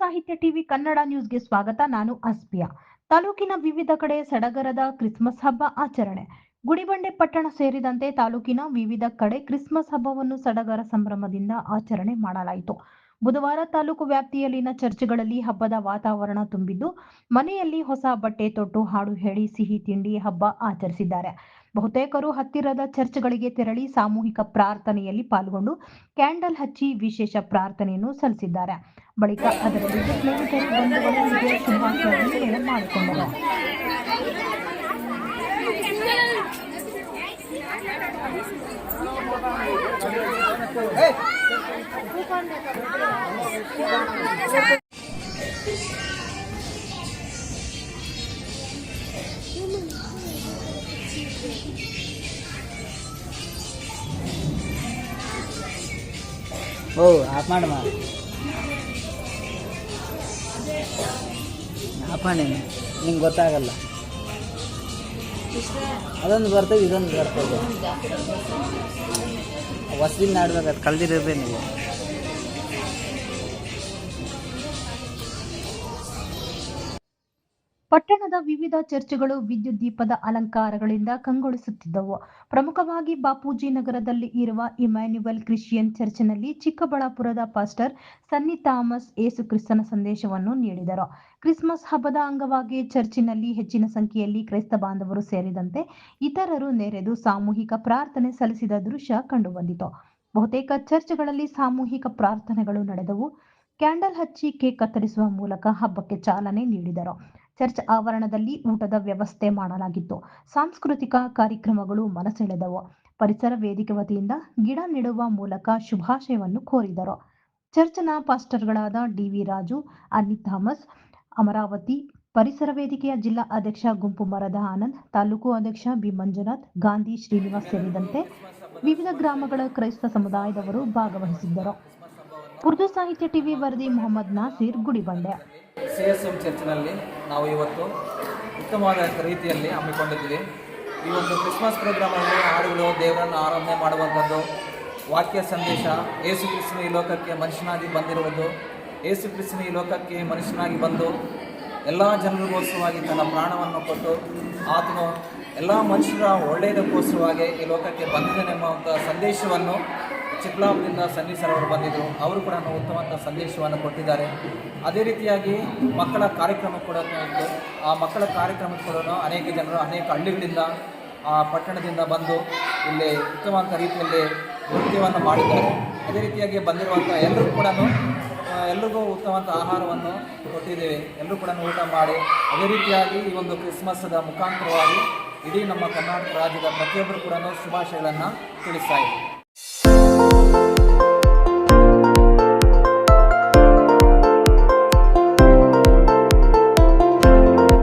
ಸಾಹಿತ್ಯ ಟಿವಿ ಕನ್ನಡ ನ್ಯೂಸ್ಗೆ ಸ್ವಾಗತ. ನಾನು ಅಸ್ಪಿಯಾ. ತಾಲೂಕಿನ ವಿವಿಧ ಕಡೆ ಸಡಗರದ ಕ್ರಿಸ್ಮಸ್ ಹಬ್ಬ ಆಚರಣೆ. ಗುಡಿಬಂಡೆ ಪಟ್ಟಣ ಸೇರಿದಂತೆ ತಾಲೂಕಿನ ವಿವಿಧ ಕಡೆ ಕ್ರಿಸ್ಮಸ್ ಹಬ್ಬವನ್ನು ಸಡಗರ ಸಂಭ್ರಮದಿಂದ ಆಚರಣೆ ಮಾಡಲಾಯಿತು. ಬುಧವಾರ ತಾಲೂಕು ವ್ಯಾಪ್ತಿಯಲ್ಲಿನ ಚರ್ಚ್ಗಳಲ್ಲಿ ಹಬ್ಬದ ವಾತಾವರಣ ತುಂಬಿದ್ದು, ಮನೆಯಲ್ಲಿ ಹೊಸ ಬಟ್ಟೆ ತೊಟ್ಟು ಹಾಡು ಹೇಳಿ ಸಿಹಿ ತಿಂಡಿ ಹಬ್ಬ ಆಚರಿಸಿದ್ದಾರೆ. ಬಹುತೇಕರು ಹತ್ತಿರದ ಚರ್ಚ್ಗಳಿಗೆ ತೆರಳಿ ಸಾಮೂಹಿಕ ಪ್ರಾರ್ಥನೆಯಲ್ಲಿ ಪಾಲ್ಗೊಂಡು, ಕ್ಯಾಂಡಲ್ ಹಚ್ಚಿ ವಿಶೇಷ ಪ್ರಾರ್ಥನೆಯನ್ನು ಸಲ್ಲಿಸಿದ್ದಾರೆ. ಬಳಿಕ ಅದರಲ್ಲಿ ಸ್ನೇಹಿತರು ಬಂಧುಗಳೊಂದಿಗೆ ಶುಭಾಶಯವನ್ನು ಮಾಡಿಕೊಂಡರು ಓ ಆಫ್ ಮಾಡಮ್ಮ ಮಾಡಿ ನಿಂಗೆ ಗೊತ್ತಾಗಲ್ಲ. ಅದೊಂದು ಬರ್ತದೆ ಇದೊಂದು ಬರ್ತದೆ. ಹೊಸದಿಂದ ಆಡ್ಬೇಕು ಅದು ಕಲ್ದಿರೋದೇ ನೀವು. ಪಟ್ಟಣದ ವಿವಿಧ ಚರ್ಚ್ಗಳು ವಿದ್ಯುತ್ ದೀಪದ ಅಲಂಕಾರಗಳಿಂದ ಕಂಗೊಳಿಸುತ್ತಿದ್ದವು. ಪ್ರಮುಖವಾಗಿ ಬಾಪೂಜಿ ನಗರದಲ್ಲಿ ಇರುವ ಇಮ್ಯಾನ್ಯುವಲ್ ಕ್ರಿಶ್ಚಿಯನ್ ಚರ್ಚ್ನಲ್ಲಿ ಚಿಕ್ಕಬಳ್ಳಾಪುರದ ಪಾಸ್ಟರ್ ಸನ್ನಿ ಥಾಮಸ್ ಏಸು ಕ್ರಿಸ್ತನ ಸಂದೇಶವನ್ನು ನೀಡಿದರು. ಕ್ರಿಸ್ಮಸ್ ಹಬ್ಬದ ಅಂಗವಾಗಿ ಚರ್ಚಿನಲ್ಲಿ ಹೆಚ್ಚಿನ ಸಂಖ್ಯೆಯಲ್ಲಿ ಕ್ರೈಸ್ತ ಬಾಂಧವರು ಸೇರಿದಂತೆ ಇತರರು ನೆರೆದು ಸಾಮೂಹಿಕ ಪ್ರಾರ್ಥನೆ ಸಲ್ಲಿಸಿದ ದೃಶ್ಯ ಕಂಡುಬಂದಿತು. ಬಹುತೇಕ ಚರ್ಚ್ಗಳಲ್ಲಿ ಸಾಮೂಹಿಕ ಪ್ರಾರ್ಥನೆಗಳು ನಡೆದವು. ಕ್ಯಾಂಡಲ್ ಹಚ್ಚಿ ಕೇಕ್ ಕತ್ತರಿಸುವ ಮೂಲಕ ಹಬ್ಬಕ್ಕೆ ಚಾಲನೆ ನೀಡಿದರು. ಚರ್ಚ್ ಆವರಣದಲ್ಲಿ ಊಟದ ವ್ಯವಸ್ಥೆ ಮಾಡಲಾಗಿತ್ತು. ಸಾಂಸ್ಕೃತಿಕ ಕಾರ್ಯಕ್ರಮಗಳು ಮನಸೆಳೆದವು. ಪರಿಸರ ವೇದಿಕೆ ವತಿಯಿಂದ ಗಿಡ ನೆಡುವ ಮೂಲಕ ಶುಭಾಶಯವನ್ನು ಕೋರಿದರು. ಚರ್ಚ್ನ ಪಾಸ್ಟರ್ಗಳಾದ ಡಿವಿ ರಾಜು ಅನ್ನಿ ಥಾಮಸ್, ಅಮರಾವತಿ, ಪರಿಸರ ವೇದಿಕೆಯ ಜಿಲ್ಲಾ ಅಧ್ಯಕ್ಷ ಗುಂಪು ಮರದ ಆನಂದ್, ತಾಲೂಕು ಅಧ್ಯಕ್ಷ ಬಿ ಮಂಜುನಾಥ್, ಗಾಂಧಿ ಶ್ರೀನಿವಾಸ್ ಸೇರಿದಂತೆ ವಿವಿಧ ಗ್ರಾಮಗಳ ಕ್ರೈಸ್ತ ಸಮುದಾಯದವರು ಭಾಗವಹಿಸಿದ್ದರು. ಉರ್ದು ಸಾಹಿತ್ಯ ಟಿವಿ ವರದಿ Mohammed Naseer Gudibande C S M ಚರ್ಚ್ನಲ್ಲಿ ನಾವು ಇವತ್ತು ಉತ್ತಮವಾದ ರೀತಿಯಲ್ಲಿ ಹಮ್ಮಿಕೊಂಡಿದ್ದೀವಿ. ಈ ಒಂದು ಕ್ರಿಸ್ಮಸ್ ಪ್ರೋಗ್ರಾಮಲ್ಲಿ ಹಾಡುಗಳು, ದೇವರನ್ನು ಆರಾಧನೆ ಮಾಡುವಂಥದ್ದು, ವಾಕ್ಯ ಸಂದೇಶ ಏಸು ಕ್ರಿಸ್ತನ ಈ ಲೋಕಕ್ಕೆ ಮನುಷ್ಯನಾಗಿ ಬಂದಿರುವುದು ಏಸು ಕ್ರಿಸ್ತನ ಈ ಲೋಕಕ್ಕೆ ಮನುಷ್ಯನಾಗಿ ಬಂದು ಎಲ್ಲ ಜನರಿಗೋಸ್ಕರವಾಗಿ ತನ್ನ ಪ್ರಾಣವನ್ನು ಕೊಟ್ಟು ಆತನು ಎಲ್ಲ ಮನುಷ್ಯರ ಒಳ್ಳೆಯದಕ್ಕೋಸ್ಕರವಾಗಿ ಈ ಲೋಕಕ್ಕೆ ಬಂದಿದ್ದಾನೆಂಬುವಂಥ ಸಂದೇಶವನ್ನು ಚಿಕ್ಕಬಳ್ಳಾಪುರದಿಂದ ಸನ್ನಿ ಸರ್ ಅವರು ಬಂದಿದ್ದರು ಅವರು ಕೂಡ ಉತ್ತಮವಾದ ಸಂದೇಶವನ್ನು ಕೊಟ್ಟಿದ್ದಾರೆ. ಅದೇ ರೀತಿಯಾಗಿ ಮಕ್ಕಳ ಕಾರ್ಯಕ್ರಮ ಕೂಡ ಇತ್ತು ಆ ಮಕ್ಕಳ ಕಾರ್ಯಕ್ರಮಕ್ಕೆ ಕೂಡ ಅನೇಕ ಜನರು ಅನೇಕ ಹಳ್ಳಿಗಳಿಂದ, ಆ ಪಟ್ಟಣದಿಂದ ಬಂದು ಇಲ್ಲಿ ಉತ್ತಮವಾದ ರೀತಿಯಲ್ಲಿ ನೃತ್ಯವನ್ನು ಮಾಡಿದ್ದಾರೆ. ಅದೇ ರೀತಿಯಾಗಿ ಬಂದಿರುವಂಥ ಎಲ್ಲರೂ ಕೂಡ ಎಲ್ರಿಗೂ ಉತ್ತಮವಾದ ಆಹಾರವನ್ನು ಕೊಟ್ಟಿದ್ದೇವೆ. ಎಲ್ಲರೂ ಕೂಡ ಊಟ ಮಾಡಿ, ಅದೇ ರೀತಿಯಾಗಿ ಈ ಒಂದು ಕ್ರಿಸ್ಮಸ್ದ ಮುಖಾಂತರವಾಗಿ ಇಡೀ ನಮ್ಮ ಕರ್ನಾಟಕ ರಾಜ್ಯದ ಪ್ರತಿಯೊಬ್ಬರು ಕೂಡ ಶುಭಾಶಯಗಳನ್ನು ತಿಳಿಸ್ತಾ ಇದ್ದೀವಿ